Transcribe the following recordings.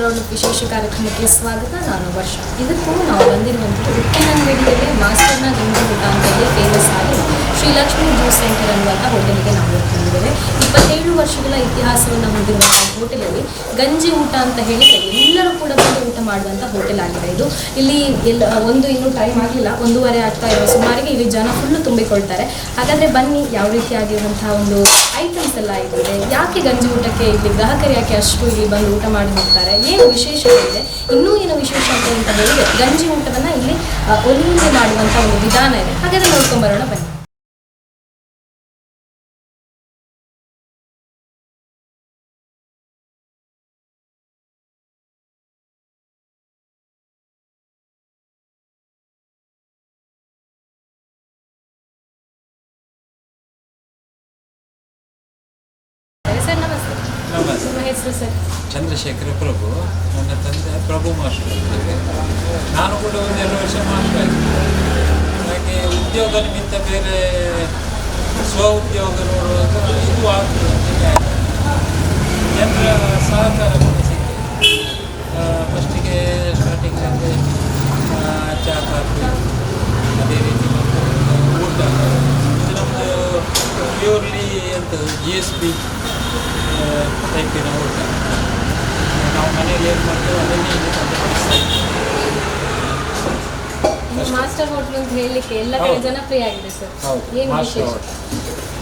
Round ವಿಶೇಷ ಕಾರ್ಯಕ್ರಮಕ್ಕೆ ಸ್ವಾಗತ. ನಾನು ವರ್ಷ. ಇದಕ್ಕೂ ನಾವು ಬಂದಿರುವಂಥದ್ದು ಉಪ್ಪಿನಂಗಡಿಯಲ್ಲಿ ಮಾಸ್ಟರ್ನ ಮಾಸ್ಟರ್ ಅಂತ ಹೇಳಿ ಫೇಮಸ್ ಆಗಿ ಶ್ರೀ ಲಕ್ಷ್ಮೀ ಜ್ಯೂಸ್ ಸೆಂಟರ್ ಅನ್ನುವಂಥ ಹೋಟೆಲ್ಗೆ ನಾವು ಹೋಗ್ತಿದ್ದೇವೆ ಇಪ್ಪತ್ತೇಳು ವರ್ಷಗಳ ಇತಿಹಾಸವನ್ನು ಹೊಂದಿರುವಂಥ ಹೋಟೆಲಲ್ಲಿ ಗಂಜಿ ಊಟ ಅಂತ ಹೇಳಿದರೆ ಎಲ್ಲರೂ ಕೂಡ ಬಂದು ಊಟ ಮಾಡುವಂಥ ಹೋಟೆಲ್ ಆಗಿದೆ ಇದು. ಇಲ್ಲಿ ಎಲ್ಲ ಒಂದು ಇನ್ನೂ ಟೈಮ್ ಆಗಲಿಲ್ಲ ಒಂದೂವರೆ ಆಗ್ತಾ ಇರೋ ಸುಮಾರಿಗೆ ಇಲ್ಲಿ ಜನ ಫುಲ್ಲು ತುಂಬಿಕೊಳ್ತಾರೆ. ಹಾಗಾದರೆ ಬನ್ನಿ, ಯಾವ ರೀತಿಯಾಗಿರುವಂತಹ ಒಂದು ಐಟಮ್ಸ್ ಎಲ್ಲ ಇದೆ, ಯಾಕೆ ಗಂಜಿ ಊಟಕ್ಕೆ ಇಲ್ಲಿ ಗ್ರಾಹಕರು ಯಾಕೆ ಅಷ್ಟು ಇಲ್ಲಿ ಬಂದು ಊಟ ಮಾಡಿ ಹೋಗ್ತಾರೆ, ಏನು ವಿಶೇಷತೆ ಇದೆ? ಇನ್ನೂ ಏನು ವಿಶೇಷ ಅಂತ ಹೇಳಿದರೆ ಗಂಜಿ ಊಟವನ್ನು ಇಲ್ಲಿ ಒಂದು ಮಾಡುವಂಥ ಒಂದು ವಿಧಾನ ಇದೆ. ಹಾಗಾದರೆ ನೋಡ್ಕೊಂಬರೋಣ ಬನ್ನಿ. ಚಂದ್ರಶೇಖರ ಪ್ರಭು, ನನ್ನ ತಂದೆ ಪ್ರಭು ಮಾಸ್ಟರ್. ನಾನು ಕೂಡ ಒಂದೆರಡು ವರ್ಷ ಮಾಸ್ಟರ್ ಆಗಿದ್ದೆ. ಹಾಗೆ ಉದ್ಯೋಗ ನಿಮಿತ್ತ ಬೇರೆ ಸ್ವ ಉದ್ಯೋಗ ನೋಡುವಾಗ ಇದು ಆಗ್ತದೆ. ಜನರ ಸಹಕಾರ ಕೂಡ ಸಿಕ್ಕಿದೆ. ಫಸ್ಟಿಗೆ ಸ್ಟಾರ್ಟಿಂಗಲ್ಲಿ ಚಹಾ ಕಾಫಿ, ಅದೇ ರೀತಿ ಮತ್ತು, ಊಟ. ಇದು ನಮ್ಮದು ಪ್ಯೂರ್ಲಿ ಎಂಥದ್ದು ಜಿ ಎಸ್ ಬಿ ಊಟ ನಾವು ಮನೆಯಲ್ಲಿ ಏನು ಮಾಡ್ತೇವೆ ಅದನ್ನೇ ಇಲ್ಲಿ ತಂದು ಮಾಸ್ಟರ್ ಹೋಟ್ಲ್ ಅಂತ ಹೇಳಲಿಕ್ಕೆ ಎಲ್ಲ ಕಡೆ. ಜನಪ್ರಿಯ ಆಗಿದೆ ಸರ್. ಏನು ವಿಶೇಷ.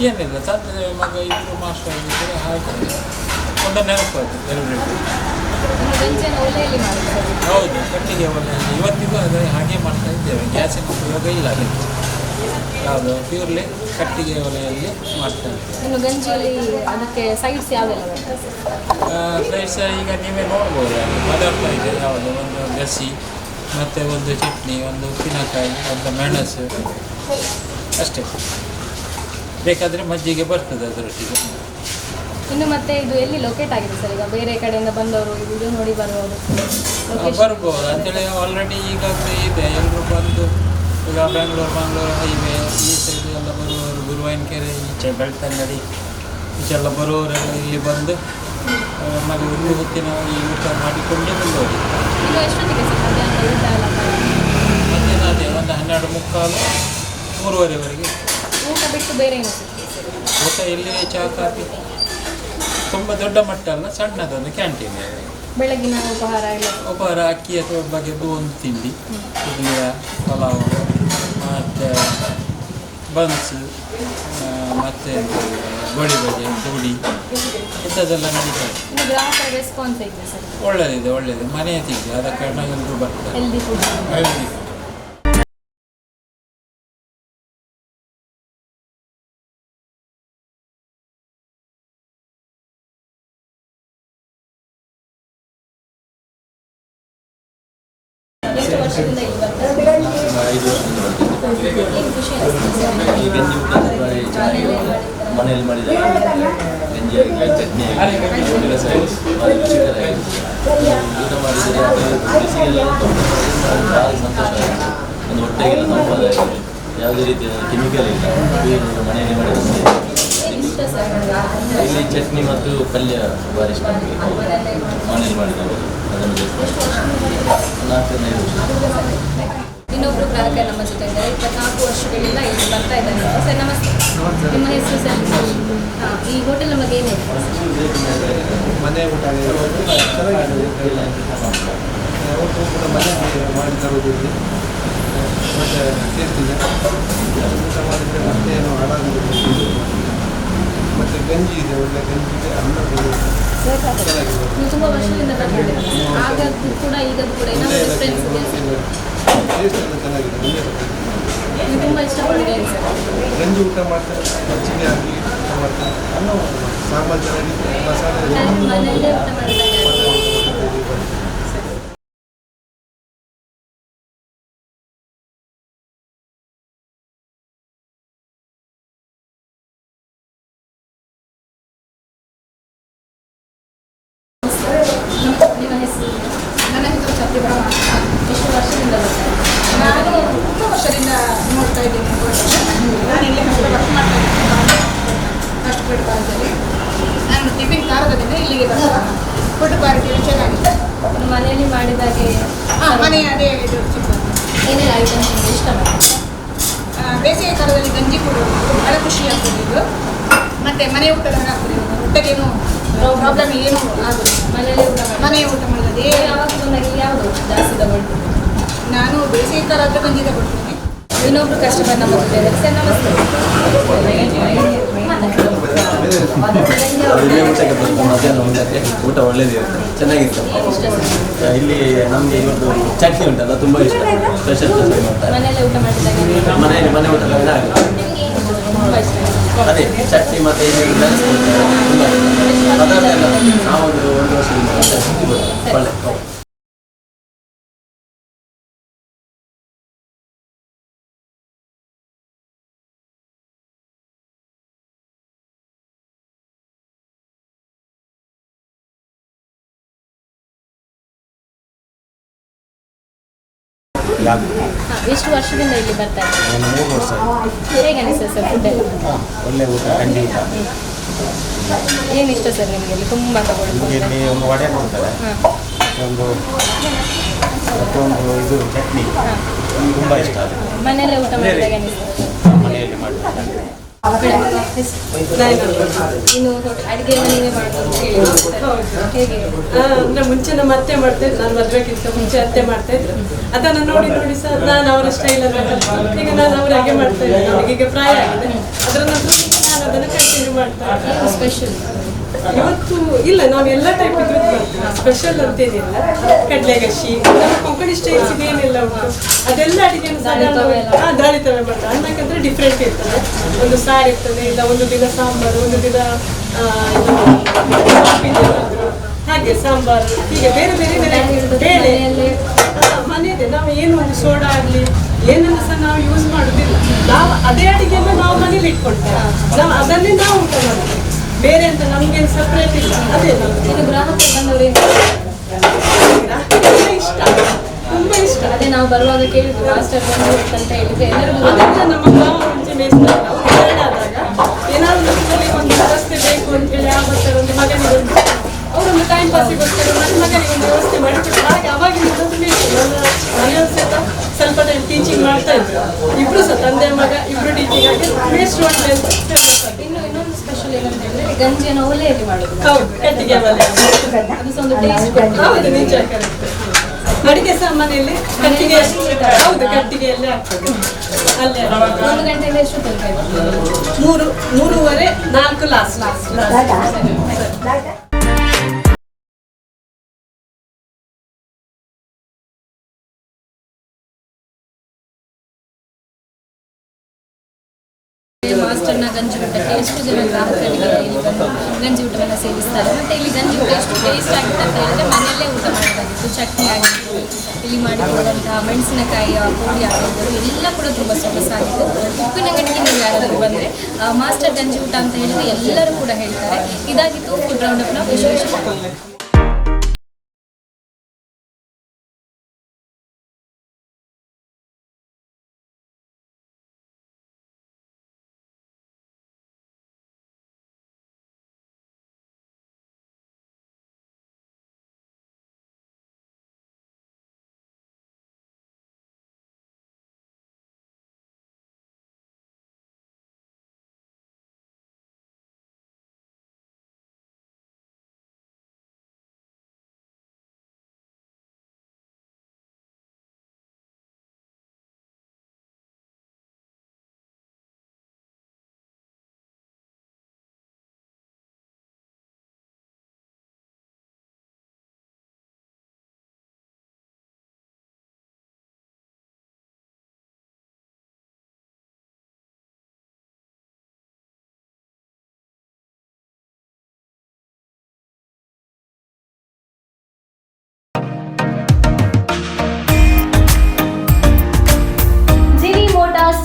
ಏನಿಲ್ಲ ತಂದೆ ಮಗ ಇಬ್ಬರು ಮಾಸ್ಟರ್ ಆಗಿದ್ದರೆ ಹಾಗೆ ಒಂದು ನೆನಪಾಯ್ತು ಹೌದು ಕಟ್ಟಿಗೆ ಇವತ್ತಿಗೂ ಅದೇ ಹಾಗೆ ಮಾಡ್ತಾ ಇದ್ದೇವೆ. ಗ್ಯಾಸಿನ ಉಪಯೋಗ ಇಲ್ಲ ಅದಕ್ಕೆ. ಯಾವುದು? ಪ್ಯೂರ್ಲಿ ಕಟ್ಟಿಗೆ ಒಲೆಯಲ್ಲಿ ಮಾಡ್ತಾರೆ. ಇನ್ನು ಗಂಜಿಯಲ್ಲಿ ಅದಕ್ಕೆ ಸೈಡ್ಸ್ ಯಾವೆಲ್ಲ ಈಗ ನೀವೇ ನೋಡ್ಬೋದು ಪದಾರ್ಥ ಇದೆ ಯಾವುದು? ಒಂದು ಗಸಿ ಮತ್ತು ಒಂದು ಚಟ್ನಿ ಒಂದು ಉಪ್ಪಿನಕಾಯಿ ಒಂದು ಮೆಣಸು. ಅಷ್ಟೇ. ಬೇಕಾದರೆ ಮಜ್ಜಿಗೆ ಬರ್ತದೆ ಅದರೊಟ್ಟಿಗೆ. ಇನ್ನು ಮತ್ತೆ ಇದು ಎಲ್ಲಿ ಲೊಕೇಟ್ ಆಗಿದೆ ಸರ್ ಈಗ ಬೇರೆ ಕಡೆಯಿಂದ ಬಂದವರು ಇದು ನೋಡಿ ಬರ್ಬೋದು. ಬರ್ಬೋದು. ಅಂತೇಳಿ ಆಲ್ರೆಡಿ ಈಗಾಗಲೇ ಇದೆ. ಎಲ್ಲರೂ ಬಂದು ಈಗ ಬೆಂಗಳೂರು ಮಂಗಳೂರು ಹೈವೇ ಈ ಸೈಡ್ ಎಲ್ಲ ಬರುವವರು ಗುರುವಾಯಿನಕೆರೆ ಈಚೆ ಬೆಳ್ತಂಗಡಿ ಈಚೆಲ್ಲ ಬರುವವರೆಲ್ಲ ಇಲ್ಲಿ ಬಂದು ನಮಗೆ ಒಂದು ಹೊತ್ತಿನ ಈ ಊಟ ಮಾಡಿಕೊಂಡೇ ಬಂದವರು. ಮಧ್ಯಾಹ್ನ ಅದೇ ಒಂದು ಹನ್ನೆರಡು ಮುಕ್ಕಾಲು ಮೂರುವರೆವರೆಗೆ. ಊಟ ಬಿಟ್ಟು ಬೇರೆ ಊಟ ಇಲ್ಲಿ ಚಹಾ ಕಾಫಿ. ತುಂಬ ದೊಡ್ಡ ಮಟ್ಟ ಅಲ್ಲ ಸಣ್ಣದೊಂದು ಕ್ಯಾಂಟೀನ್ ಬೆಳಗಿನ ಉಪಹಾರ ಉಪಹಾರ ಅಕ್ಕಿ ಅಥವಾ ಬಗೆದು ಒಂದು ತಿಂಡಿ. ಇಡ್ಲಿಯ ಪಲಾವ್. ಬನ್ಸ್ ಮತ್ತು ಗೋಳಿ ಬಜೆ ಪುಡಿ ಇಂಥದ್ದೆಲ್ಲ ನಡೀತದೆ. ಇನ್ನು ಗ್ರಾಹಕರ ರೆಸ್ಪಾನ್ಸ್ ಹೇಗಿದೆ ಸರ್? ಒಳ್ಳೆಯದಿದೆ ಒಳ್ಳೆಯದು ಮನೆಯ ತಿಂಡಿ ಆದ ಕಾರಣ ಎಲ್ಲರೂ ಬರ್ತಾರೆ. Healthy food Healthy. ಎಷ್ಟು ವರ್ಷದಿಂದ ಇಲ್ಲಿ ಬರ್ತಾರೆ. ಐದು ವರ್ಷದಿಂದ ಬರ್ತಿದ್ದೆ ಏನು ಖುಷಿ ಅನಿಸ್ತದೆ ಸರ್ ಈ ಗಂಜಿ ಊಟ ತುಂಬ ಚೆನ್ನಾಗಿದೆ ಮನೆಯಲ್ಲಿ ಮಾಡಿದ್ದಾರೆ ಗಂಜಿ ಆಗಲಿ ಚಟ್ನಿ ಆಗಲಿ ಒಳ್ಳೆ ಸೈನ್ಸ್ ಭಾರಿ ರುಚಿಕರಾಗಿದೆ ಊಟ ಮಾಡಿದರೆ ಬಿಸಿಗೆಲ್ಲ ಸಂತೋಷ ಒಂದು ಹೊಟ್ಟೆಗೆಲ್ಲ ಯಾವುದೇ ರೀತಿಯ ಕೆಮಿಕಲ್ ಇಲ್ಲ ಮನೆಯಲ್ಲಿ ಮಾಡಿದ ಇಷ್ಟ ಸರ್ ನಿಮ್ಗೆ? ಇಲ್ಲಿ ಚಟ್ನಿ ಮತ್ತು ಪಲ್ಯ ಭಾರಿ ಇಷ್ಟ ಮನೆಯಲ್ಲಿ ಮಾಡಿದವರು ಅದನ್ನು ಬೇಕು. ಇನ್ನೊಬ್ರು ಗ್ರಾಹಕ ನಮ್ಮ ಜೊತೆ ಇದ್ದಾರೆ. ಇಪ್ಪತ್ನಾಲ್ಕು ವರ್ಷಗಳಿಂದ ಇಲ್ಲಿ ಬರ್ತಾ ಇದ್ದಾರೆ. ಸರ್ ನಮಸ್ತೆ. ನಿಮ್ಮ ಹೆಸರು ಸರ್? ಈ ಹೋಟೆಲ್ ನಮಗೆ ಏನು ಮನೆ ಊಟ ಮಾಡಿ ತರೋದು ಇಲ್ಲಿ ಮತ್ತು ಊಟ ಮಾಡಿದರೆ ಮತ್ತೆ ಏನು ಮತ್ತು ಗಂಜಿ ಇದೆ ಒಳ್ಳೆ ಗಂಜಿ ಇದೆ ಅನ್ನ ನೀವು ತುಂಬ ವರ್ಷದಿಂದ ಕೂಡ ಈಗ ಕೂಡ ಏನಾದರೂ ಡಿಫ್ರೆನ್ಸ್ ಇದೆ ಸರ್ ಟೇಸ್ಟ್ ಎಲ್ಲ ಚೆನ್ನಾಗಿದೆ ಮನೆ ನೀವು ತುಂಬ ಇಷ್ಟಪಟ್ಟಿದ್ದೀರಿ ಸರ್ ಗಂಜಿ ಊಟ ಮಾಡ್ತಾರೆ ಮಜ್ಜಿಗೆ ಆಗಲಿ ಊಟ ಮಾಡ್ತಾರೆ ಅನ್ನ ಊಟ ಮಾಡ್ತಾರೆ ಸಾಂಬಾರು ಚೆನ್ನಾಗಿ ಮಸಾಲೆ ನಾನು ಮನೆಯಲ್ಲೇ ಊಟ ಮಾಡ್ತಾ ನಿಮ್ಮ ಹೆಸರು ನನ್ನ ಹೆಸರು ಸತ್ಯಭಾಮ ಎಷ್ಟು ವರ್ಷದಿಂದ ನಾನು ತುಂಬ ವರ್ಷದಿಂದ ನೋಡ್ತಾ ಇದ್ದೀನಿ. ನಾನು ಇಲ್ಲಿ ವರ್ಕ್ ಮಾಡ್ತಾ ಇದ್ದೀನಿ. ಕಷ್ಟಪಟ್ಟು ಭಾಗದಲ್ಲಿ ನಾನು ಟಿಫಿನ್ ಕಾರಕದಿಂದ ಇಲ್ಲಿಗೆ ಬರ್ತಾ ಫುಡ್ ಕ್ವಾಲಿಟಿ ಚೆನ್ನಾಗಿದೆ. ಮನೆಯಲ್ಲಿ ಮಾಡಿದಾಗೆ ಹಾಂ, ಮನೆ ಅದೇ ಇದು. ಏನೇನು ಐಟಮ್ಸ್ ನಿಮಗೆ ಇಷ್ಟ ಬೇಸಿಗೆ ಕಾಲದಲ್ಲಿ ಗಂಜಿ ಕೊಡೋದು ಬಹಳ ಖುಷಿ ಆಗ್ತದೆ ಇದು. ಮತ್ತೆ ಮನೆ ಊಟದ ಆಗ್ತದೆ. ಊಟಕ್ಕೇನು ಪ್ರಾಬ್ಲಮ್ ಏನು ಆಗೋದು ಮನೆಯಲ್ಲಿ ಊಟ ಮನೆ ಊಟ ಮಾಡೋದು ಯಾವಾಗ ಯಾವುದು ಜಾಸ್ತಿ ತಗೊಳ್ತೀವಿ ನಾನು ಬೇಸಿಗೆ ಕಾಲ ಬಂದಿದ್ದೆ ತಗೊಳ್ತೀನಿ ಇನ್ನೊಬ್ರು ಕಸ್ಟಮರ್ ನಮ್ಮ. ಸರ್ ನಮಸ್ತೆ. ಇಲ್ಲೇ ಊಟಕ್ಕೆ ಬರ್ತಾರೆ ಮಧ್ಯಾಹ್ನ ಊಟಕ್ಕೆ ಊಟ ಒಳ್ಳೇದಿರುತ್ತೆ ಚೆನ್ನಾಗಿತ್ತು. ಇಲ್ಲಿ ನಮಗೆ ಇವತ್ತು ಚಟ್ನಿ ಉಂಟಲ್ಲ ತುಂಬ ಇಷ್ಟ. ಸ್ಪೆಷಲ್ ಚಟ್ನಿ ಮನೆಯಲ್ಲಿ ಮನೆ ಊಟ ಅದೇ ಚಟ್ನಿ ಮತ್ತೆ ಇಲ್ಲಿ ಬೆಳೆಸ್ಕೊಡ್ತಾರೆ ಪದಾರ್ಥ ಎಲ್ಲ ನಾವೊಂದು ಒಂದು ವರ್ಷದಿಂದ ಒಳ್ಳೆ. ಎಷ್ಟು ವರ್ಷದಿಂದ ಇಲ್ಲಿ ಬರ್ತಾ ಒಂದು ಮೂರು ವರ್ಷ ಹೇಗೆ ಅನಿಸ್ತದೆ ಸರ್ ಫುಡ್ ಒಳ್ಳೆ ಊಟ ಖಂಡಿತ. ಊಟ ಏನು ಇಷ್ಟ ಸರ್ ನಿಮಗೆ ಇಲ್ಲಿ? ತುಂಬ ತಗೊಳ್ಳಿ ನಿಮಗೆ ಇಲ್ಲಿ ಒಂದು ವಡೆ ಕೊಡ್ತಾರೆ. ಒಂದು ಮತ್ತೊಂದು ಇದು ಚಟ್ನಿ. ತುಂಬ ಇಷ್ಟ ಅದು. ಮನೆಯಲ್ಲೇ ಊಟ ಮಾಡಿದಾಗ ಮನೆಯಲ್ಲಿ ಮಾಡ್ತಾರೆ. ಇನ್ನು ಅಡುಗೆ ನೀವೇ ಮಾಡ್ಬೋದು ಅಂದ್ರೆ ಮುಂಚೆ ನಮ್ಮ ಅತ್ತೆ ಮಾಡ್ತಾ ಇದ್ರು. ನಾನು ಮದ್ವೆಗಿಂತ ಮುಂಚೆ ಅತ್ತೆ ಮಾಡ್ತಾ ಇದ್ರು. ಅದನ್ನ ನೋಡಿ ನೋಡಿ ಸಹ ನಾನು ಅವರ ಸ್ಟೈಲ್ ಕಲ್ತ್ಕೊಂಡು. ಈಗ ನಾನು ಅವ್ರ ಹಾಗೆ ಮಾಡ್ತಾ ಇದ್ದೇನೆ ನನಗೆ ಪ್ರಾಯ ಆಗಿದೆ. ಅದರ ನಂತರ ನಾನು ಅದನ್ನು ಕಂಟಿನ್ಯೂ ಮಾಡ್ತಾ ಸ್ಪೆಷಲ್ ಇವತ್ತು ಇಲ್ಲ ನಾವು ಎಲ್ಲ ಟೈಪ್ ಇದ್ದು ಸ್ಪೆಷಲ್ ಅಂತೇನಿಲ್ಲ ಕಡಲೆಗಶಿ ಗಶಿ ಕೊಂಕಣಿ ಸ್ಟೈಲ್ಸ್ ಏನೆಲ್ಲ ಉಂಟು ಅದೆಲ್ಲ ಅಡಿಗೆ. ಹಾ ದಾಳಿತವೆ ಮಾಡ್ತಾರೆ. ಅನ್ನಕ್ಕಂದ್ರೆ ಡಿಫ್ರೆಂಟ್ ಇರ್ತದೆ. ಒಂದು ಸಾರು ಇರ್ತದೆ ಇಲ್ಲ ಒಂದು ದಿನ ಸಾಂಬಾರು ಒಂದು ದಿನ. ಹಾಗೆ ಸಾಂಬಾರು. ಹೀಗೆ ಬೇರೆ ಬೇರೆ ಬೇರೆ ಬೇಳೆ ಮನೆಯಲ್ಲೇ. ಮನೆಯದೇ ನಾವು ಏನು ಒಂದು ಸೋಡಾ ಆಗಲಿ ಏನನ್ನು ಸಹ ನಾವು ಯೂಸ್ ಮಾಡೋದಿಲ್ಲ. ನಾವು ಅದೇ ಅಡಿಗೆಯನ್ನು ನಾವು ಮನೇಲಿ ಇಟ್ಕೊಳ್ತೇವೆ. ನಾವು ಅದನ್ನೇ ನಾವು ಊಟ ಮಾಡ್ತೇವೆ. ಬೇರೆ ಅಂತ ನಮ್ಗೇನು ಸಪ್ರೇಟ್ ಇಲ್ಲ. ಅದೇ ಇದು ಗ್ರಾಹಕ ಗ್ರಾಹಕರು ಬಂದವರು ಇಷ್ಟ. ತುಂಬಾ ಇಷ್ಟ. ಅದೇ ನಾವು ಬರುವಾಗ ಕೇಳಿದ್ವಿ ಮಾಸ್ಟರ್ ಬಂದು ಅಂತ ಹೇಳಿದ್ರೆ ಎಲ್ಲರಿಗೂ ನಮ್ಮ ಮುಂಚೆ ನಾವು ಏನಾದ್ರೂ ಏನಾದ್ರು ನಮ್ಮಲ್ಲಿ ಒಂದು ವ್ಯವಸ್ಥೆ ಬೇಕು ಅಂತ ಹೇಳಿ ಬರ್ತಾರೆ ಒಂದು ಮಗನಿಗೆ ಒಂದು ಅವರೊಂದು ಟೈಮ್ ಪಾಸಿಗೋಸ್ಕರ ನನ್ನ ಮಗನಿಗೆ ಒಂದು ವ್ಯವಸ್ಥೆ ಮಾಡಿಕೊಟ್ಟು ಹಾಗೆ ಅವಾಗಿನ ಮನೆಯವರು ಸಹ ಸ್ವಲ್ಪ ಟೈಮ್ ಟೀಚಿಂಗ್ ಮಾಡ್ತಾ ಇದ್ರು. ಇಬ್ರು ಸಹ ತಂದೆ ಮಗ ಇಬ್ರು ಟೀಚಿಂಗ್ ಆಗಿ ವೇಸ್ಟ್ ಮಾಡ್ತಾ ಅಂತ ಹೇಳ್ತಾರೆ. ಇನ್ನು ಇನ್ನೊಂದು ಸ್ಪೆಷಲ್ ಏನಂತ ಹೇಳಿದ್ರೆ ಗಂಜಿಯನ್ನು ಒಲೆಯಲ್ಲಿ ಮಾಡೋದು. ಹೌದು ಕಟ್ಟಿಗೆ ಅದು ಸಹ ಒಂದು ಟೇಸ್ಟ್ ಹೌದು ನಿಜ ಕರೆಕ್ಟ್. ಅಡಿಗೆ ಸಾಮಾನಲ್ಲಿ ಕಟ್ಟಿಗೆ ಹೌದು ಕಟ್ಟಿಗೆಯಲ್ಲೇ ಆಗ್ತದೆ ಅಲ್ಲೇ ಒಂದು ಗಂಟೆಯಿಂದ ಎಷ್ಟು ತನಕ? ಮೂರು ಮೂರುವರೆ ನಾಲ್ಕು ಲಾಸ್ಟ್ ಲಾಸ್ಟ್ ಮಾಸ್ಟರ್ನ ಗಂಜಿ ಊಟಕ್ಕೆ ಎಷ್ಟು ಜನ ಗ್ರಾಹಕರಿಗೆ ಇಲ್ಲಿ ಬಂದು ಗಂಜಿ ಊಟವನ್ನು ಸೇವಿಸ್ತಾರೆ? ಮತ್ತೆ ಇಲ್ಲಿ ಗಂಜಿ ಊಟ ಎಷ್ಟು ಟೇಸ್ಟ್ ಆಗುತ್ತೆ ಅಂತ ಹೇಳಿದ್ರೆ ಮನೆಯಲ್ಲೇ ಊಟ ಮಾಡೋದಾಗಿತ್ತು ಚಟ್ನಿ ಆಗಿರ್ಬೋದು, ಇಲ್ಲಿ ಮಾಡಿಕೊಡುವಂತಹ ಮೆಣಸಿನಕಾಯಿ ಪುಡಿ ಆಗಿರ್ಬೋದು, ಎಲ್ಲ ಕೂಡ ತುಂಬ ಸೊಗಸಾಗಿತ್ತು ಉಪ್ಪಿನ ಗಂಟಿಗೆ ನೀವು ಯಾರಾದರೂ ಬಂದರೆ ಮಾಸ್ಟರ್ ಗಂಜಿ ಊಟ ಅಂತ ಹೇಳಿದ್ರೆ ಎಲ್ಲರೂ ಕೂಡ ಹೇಳ್ತಾರೆ. ಇದಾಗಿತ್ತು ಫುಡ್ ರೌಂಡ್ ಅಪ್ನ ವಿಶೇಷ.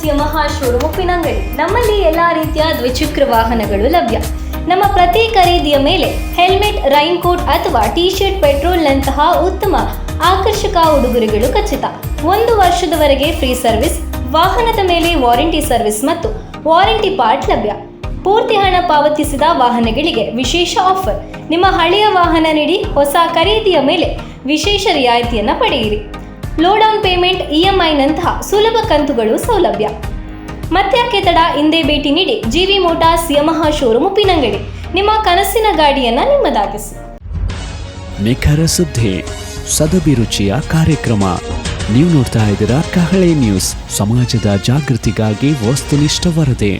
ಮೋಟಾರ್ಸ್ ಯಮಹಾ ಶೋರೂಮ್ ಉಪ್ಪಿನಂಗಡಿ ನಮ್ಮಲ್ಲಿ ಎಲ್ಲ ರೀತಿಯ ದ್ವಿಚಕ್ರ ವಾಹನಗಳು ಲಭ್ಯ. ನಮ್ಮ ಪ್ರತಿ ಖರೀದಿಯ ಮೇಲೆ ಹೆಲ್ಮೆಟ್ ರೈನ್ ಕೋಟ್ ಅಥವಾ ಟಿ ಶರ್ಟ್ ಪೆಟ್ರೋಲ್ನಂತಹ ಉತ್ತಮ ಆಕರ್ಷಕ ಉಡುಗೊರೆಗಳು ಖಚಿತ. ಒಂದು ವರ್ಷದವರೆಗೆ ಫ್ರೀ ಸರ್ವಿಸ್, ವಾಹನದ ಮೇಲೆ ವಾರಂಟಿ ಸರ್ವಿಸ್ ಮತ್ತು ವಾರಂಟಿ ಪಾರ್ಟ್ ಲಭ್ಯ. ಪೂರ್ತಿ ಹಣ ಪಾವತಿಸಿದ ವಾಹನಗಳಿಗೆ ವಿಶೇಷ ಆಫರ್. ನಿಮ್ಮ ಹಳೆಯ ವಾಹನ ನೀಡಿ ಹೊಸ ಖರೀದಿಯ ಮೇಲೆ ವಿಶೇಷ ರಿಯಾಯಿತಿಯನ್ನು ಪಡೆಯಿರಿ. Low down payment E M ಐನಂತಹ ಸುಲಭ ಕಂತುಗಳು ಸೌಲಭ್ಯ. ಮತ್ತ್ಯಾಕೆ ತಡ ಹಿಂದೆ ಭೇಟಿ ನೀಡಿ GV Motors Yamaha showroom Uppinangadi. ನಿಮ್ಮ ಕನಸಿನ ಗಾಡಿಯನ್ನು ನಿಮ್ಮದಾಗಿಸಿ. ನಿಖರ ಸುದ್ದಿ ಸದಭಿರುಚಿಯ ಕಾರ್ಯಕ್ರಮ. ನೀವು ನೋಡ್ತಾ ಇದ್ದೀರಾ ಕಹಳೆ ನ್ಯೂಸ್, ಸಮಾಜದ ಜಾಗೃತಿಗಾಗಿ ವಸ್ತುನಿಷ್ಠ ವರದಿ.